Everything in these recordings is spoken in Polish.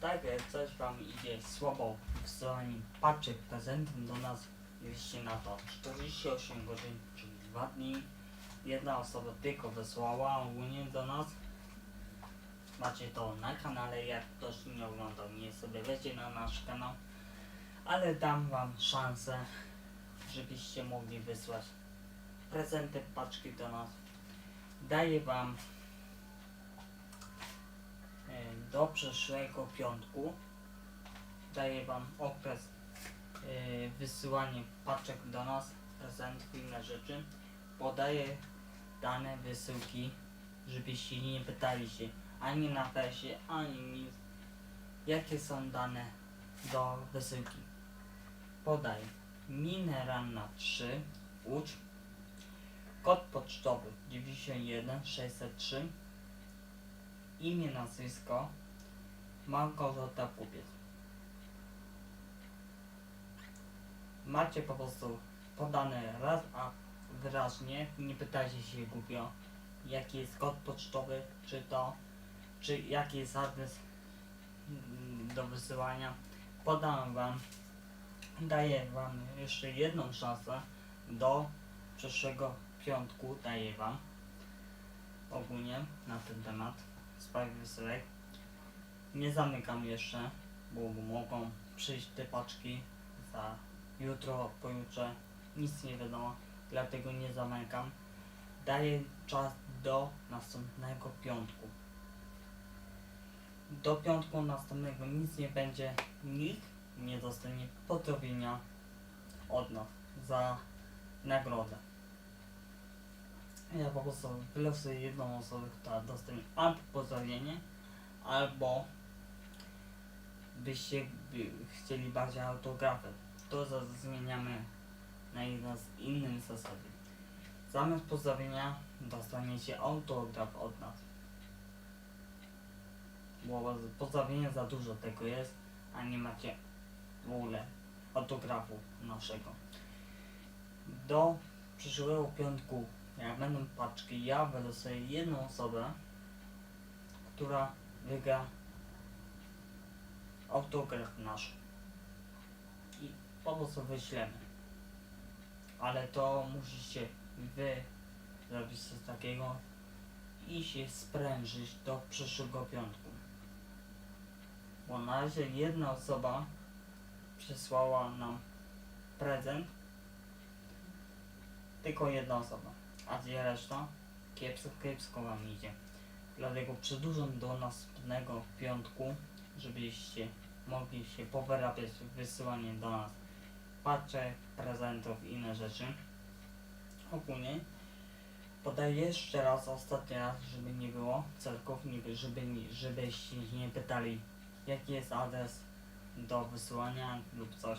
Tak, jak coś wam idzie słabo w wysyłaniu paczek prezentów do nas, liście na to 48 godzin, czyli 2 dni. Jedna osoba tylko wysłała ogólnie do nas. Macie to na kanale, jak ktoś nie oglądał, nie sobie weźcie na nasz kanał. Ale dam wam szansę, żebyście mogli wysłać prezenty, paczki do nas. Daję wam e, do przyszłego piątku. Daję wam okres e, wysyłania paczek do nas, prezentów i inne rzeczy. Podaję dane wysyłki, żebyście nie pytali się ani na fesie, ani nic, jakie są dane do wysyłki. Podaję. Mineralna 3 Łódź Kod pocztowy 91603 Imię, nazwisko Małgorzata Pupiec Macie po prostu podane raz, a wyraźnie, nie pytajcie się głupio jaki jest kod pocztowy, czy to, czy jaki jest adres mm, do wysyłania. Podam wam, daję wam jeszcze jedną szansę do przyszłego piątku, daję wam ogólnie na ten temat w sprawie wysyłek. Nie zamykam jeszcze, bo mogą przyjść te paczki za jutro, pojutrze, nic nie wiadomo, dlatego nie zamykam. Daję czas do następnego piątku. Do piątku następnego nic nie będzie, nikt nie dostanie pozdrowienia od nas za nagrodę. Ja po prostu wylosuję jedną osobę, która dostanie albo pozdrowienie, albo byście by chcieli bardziej autografy. To zmieniamy na jedno z innym zasadzie. Zamiast pozdrowienia dostaniecie autograf od nas. Bo pozdrowienia za dużo tego jest, a nie macie w ogóle autografu naszego. Do przyszłego piątku, jak będą paczki, ja wylosuję jedną osobę, która wygra autograf nasz. I po prostu wyślemy. Ale to musicie wy zrobić coś takiego i się sprężyć do przyszłego piątku. Bo na razie jedna osoba przysłała nam prezent. Tylko jedna osoba. A gdzie reszta? Kiepsko, kiepsko wam idzie. Dlatego przedłużam do następnego piątku, żebyście mogli się powyrabiać wysyłanie do nas paczek, prezentów i inne rzeczy. Ogólnie podaję jeszcze raz, ostatni raz, żeby nie było celków, nie- żeby, żebyście nie pytali jaki jest adres do wysłania lub coś.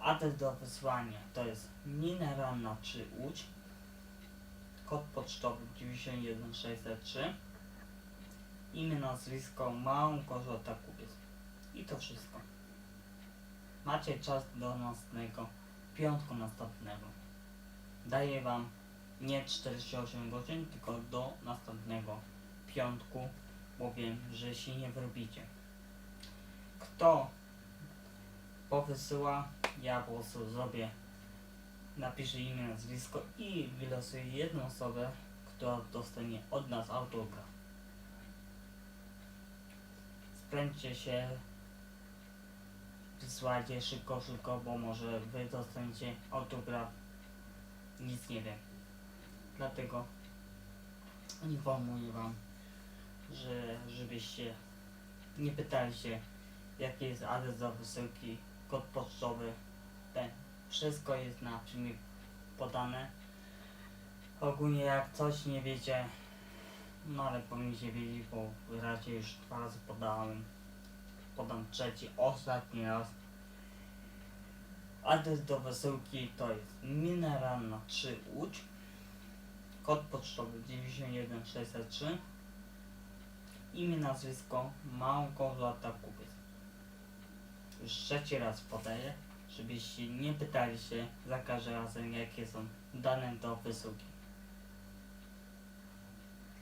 Adres do wysłania to jest Mineralna 3 Łódź, kod pocztowy 91603, imię, nazwisko Małgorzata Kupiec. I to wszystko. Macie czas do następnego piątku następnego. Daję wam nie 48 godzin, tylko do następnego piątku, bo wiem, że się nie wyrobicie. Kto powysyła, ja po prostu zrobię, napiszę imię, nazwisko i wylosuję jedną osobę, która dostanie od nas autograf. Spręczcie się, wysłajcie szybko, szybko, bo może wy dostaniecie autograf. Nic nie wiem. Dlatego informuję wam, że żebyście nie pytali się jaki jest adres do wysyłki, kod pocztowy, ten. Wszystko jest na filmie podane. Ogólnie jak coś nie wiecie, no ale powinniście wiedzieć, bo raczej już dwa razy podałem. Podam trzeci, ostatni raz. Adres do wysyłki to jest Mineralna 3 Łódź. Kod pocztowy 91603. Imię, nazwisko Małgorzata Kupiec. Już trzeci raz podaję, żebyście nie pytali się za każdym razem jakie są dane do wysyłki.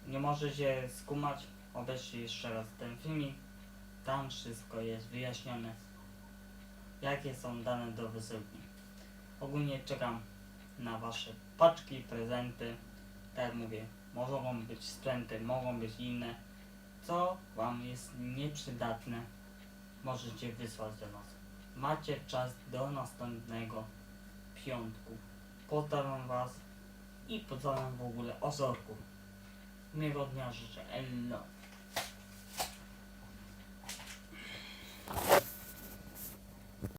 Nie możecie skumać, obejrzcie jeszcze raz ten filmik Tam wszystko jest wyjaśnione. Jakie są dane do wysyłki. Ogólnie czekam na wasze paczki, prezenty. Tak jak mówię, mogą być sprzęty, mogą być inne. Co wam jest nieprzydatne, możecie wysłać do nas. Macie czas do następnego piątku. Pozdrawiam was i pozdrawiam w ogóle osorków. Miłego dnia życzę. Elo.